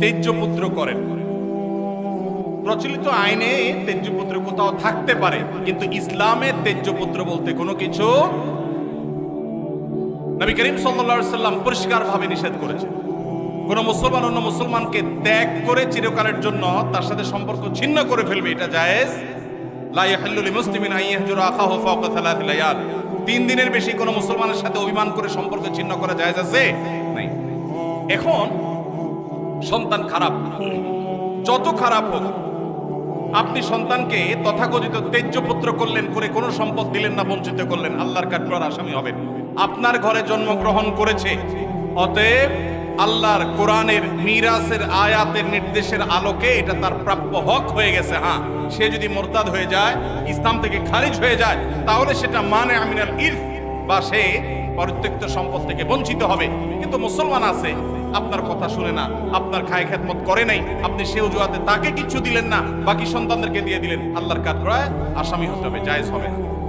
তেজ্যপুত্র করেন। প্রচলিত আইনে তেজ্যপুত্র কোথাও থাকতে পারে, কিন্তু ইসলামে তেজ্যপুত্র বলতে কোনো কিছু নবী করিম সাল্লা সাল্লাম পরিষ্কার ভাবে নিষেধ করেছেন। কোন মুসলমান অন্য মুসলমানকে ত্যাগ করে চিরকালের জন্য তার সাথে সম্পর্ক ছিন্ন করে ফেলবে, এটা জায়েজ। তিন দিনের বেশি কোনো মুসলমানের সাথে অভিমান করে সম্পর্ক ছিন্ন করা জায়েজ আছে? নাই। এখন সন্তান খারাপ যত খারাপ হোক, আপনি সন্তানকে তথাকথিত তেজ্যপুত্র করলেন, করে কোনো সম্পদ দিলেন না, বঞ্চিত করলেন, আল্লাহর কাঠগড়ার আসামি হবেন। আপনার ঘরে জন্মগ্রহণ করেছে, অতএব আল্লাহর কোরআনের মিরাসের আয়াতের নির্দেশের আলোকে এটা তার প্রাপ্য হক হয়ে গেছে হ্যাঁ। সে যদি মোরতাদ হয়ে যায়, ইসলাম থেকে খারিজ হয়ে যায়, তাহলে সেটা মানে আমিনাল ইরফ, বা সে পরিত্যক্ত সম্পদ থেকে বঞ্চিত হবে। কিন্তু মুসলমান আছে আপনার কথা শুনে না, আপনার খায় খেদমত করে নাই, আপনি সে অজুহাতে তাকে কিছু দিলেন না, বাকি সন্তানদেরকে দিয়ে দিলেন। আল্লাহর কাঠগড়ায় আসামি হতে হবে, জায়েজ হবে না।